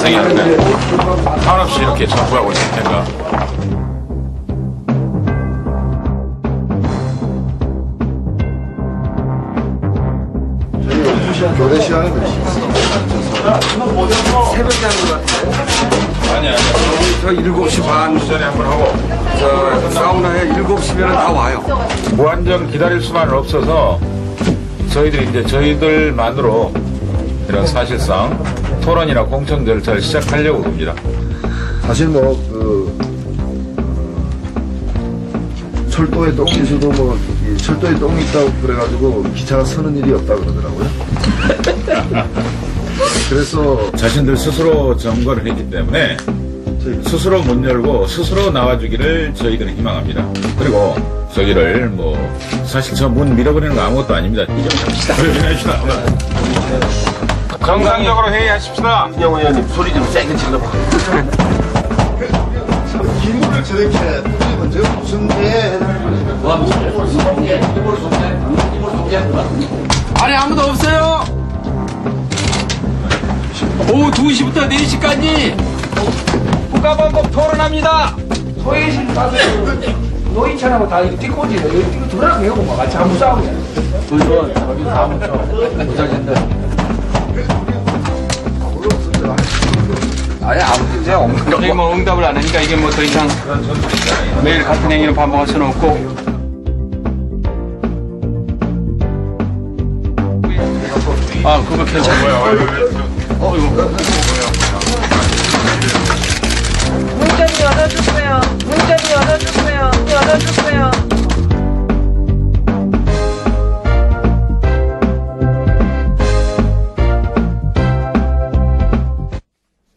생겼는데 한없이 이렇게 전부하고 있을 텐가. 교대 시간이 몇 시입니까? 새벽에 하는 것 같아요. 아니 아니. 저 7시 반, 전에 한번 하고 저 사우나에 7시면 다 와요. 무한정 기다릴 수만은 없어서 저희들이 이제 저희들만으로 이런 사실상 토론이나 공청 절차를 시작하려고 합니다. 사실 뭐, 그, 철도에 똥이 있어도 뭐, 이 철도에 똥이 있다고 그래가지고 기차가 서는 일이 없다 그러더라고요. 그래서 자신들 스스로 점거를 했기 때문에 스스로 문 열고 스스로 나와주기를 저희들은 희망합니다. 그리고 저기를 뭐 사실 저 문 밀어버리는 거 아무것도 아닙니다. 이좀 합시다. 정상적으로 회의하십시다. 김영호 의원님 소리 좀 세게 질러봐. 기물을 저렇게 언제 무슨 게 아니 아무도 없어요. 오후 2시부터 4시까지 국가방법 토론합니다. 소외신 가서 노인찬하고 다 오지 여기 뛰고 들어가고 해고 막 같이 한번 싸우게 아예 아무 문제 없는 거. 저희 뭐 응답을 안 하니까 이게 뭐 더 이상 매일 같은 행위를 반복할 수는 없고 아 그거 괜찮아요. 문좀 열어주세